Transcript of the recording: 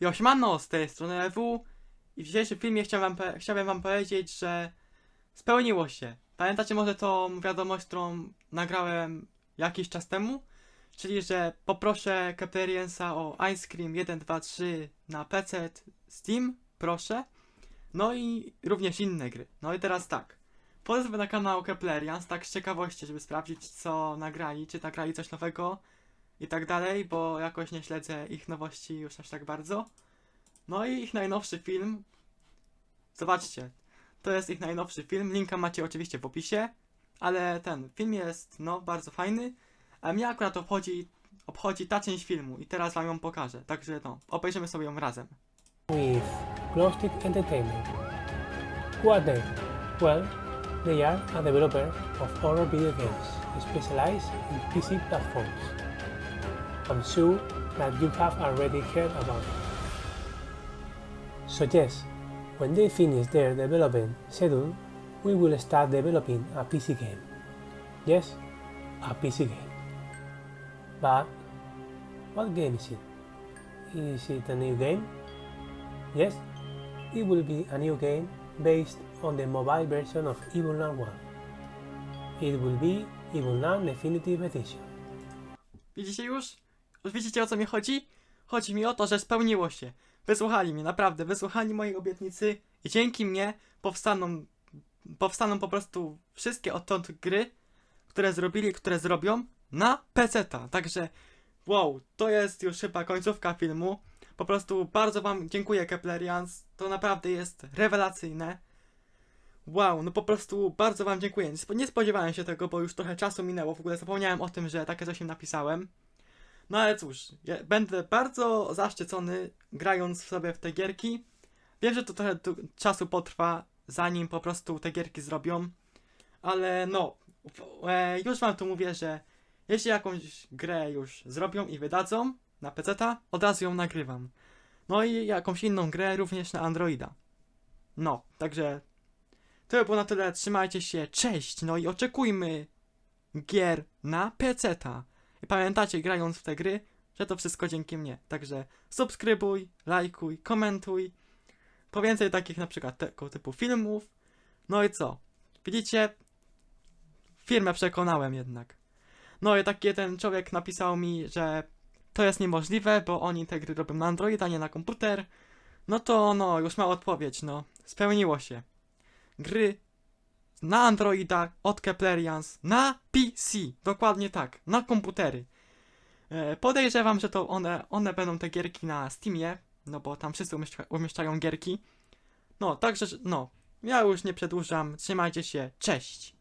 Jośmano, z tej strony EW i w dzisiejszym filmie chciałem wam, chciałem wam powiedzieć, że spełniło się. Pamiętacie może tą wiadomość, którą nagrałem jakiś czas temu? Czyli, że poproszę Caperiensa o Ice Cream 1, 2, 3 na PC, Steam, proszę. No i również inne gry. No i teraz tak. Pozwę na kanał Keplerians, tak z ciekawości, żeby sprawdzić co nagrali, czy nagrali coś nowego i tak dalej, bo jakoś nie śledzę ich nowości już aż tak bardzo. No i ich najnowszy film. Zobaczcie, to jest ich najnowszy film. Linka macie oczywiście w opisie, ale ten film jest no bardzo fajny, a mnie akurat obchodzi, obchodzi ta część filmu i teraz wam ją pokażę. Także no, obejrzymy sobie ją razem. with Glowstick Entertainment. Who are they? Well, they are a developer of horror video games specialized in PC platforms. I'm sure that you have already heard about them. So yes, when they finish their development schedule, we will start developing a PC game. Yes, a PC game. But what game is it? Is it a new game? Yes, it will be a new game based on the mobile version of Evil Nun 1. It will be Evil Nun Definitive Edition. Widzicie już? Już widzicie o co mi chodzi? Chodzi mi o to, że spełniło się. Wysłuchali mnie, naprawdę, wysłuchali mojej obietnicy i dzięki mnie powstaną, powstaną po prostu wszystkie odtąd gry, które zrobili, które zrobią na PC-ta. Także wow, to jest już chyba końcówka filmu. Po prostu bardzo wam dziękuję Keplerians, to naprawdę jest rewelacyjne. Wow, no po prostu bardzo wam dziękuję. Nie spodziewałem się tego, bo już trochę czasu minęło, w ogóle zapomniałem o tym, że takie coś im napisałem. No ale cóż, ja będę bardzo zaszczycony grając sobie w te gierki. Wiem, że to trochę czasu potrwa, zanim po prostu te gierki zrobią, ale no, e, już wam tu mówię, że jeśli jakąś grę już zrobią i wydadzą na PC, od razu ją nagrywam. No i jakąś inną grę również na Androida. No, także to by było na tyle. Trzymajcie się, cześć! No i oczekujmy gier na PC-ta. Pamiętacie, grając w te gry, że to wszystko dzięki mnie. Także subskrybuj, lajkuj, komentuj. Po więcej takich na przykład tego typu filmów. No i co? Widzicie? Firmę przekonałem jednak. No i taki jeden człowiek napisał mi, że to jest niemożliwe, bo oni te gry robią na Android, a nie na komputer. No to no, już ma odpowiedź, no. Spełniło się. Gry na Androida od Keplerians na PC. Dokładnie tak, na komputery. E, podejrzewam, że to one, one będą te gierki na Steamie, no bo tam wszyscy umieszcza, umieszczają gierki. No, także, że- no, ja już nie przedłużam, trzymajcie się, cześć!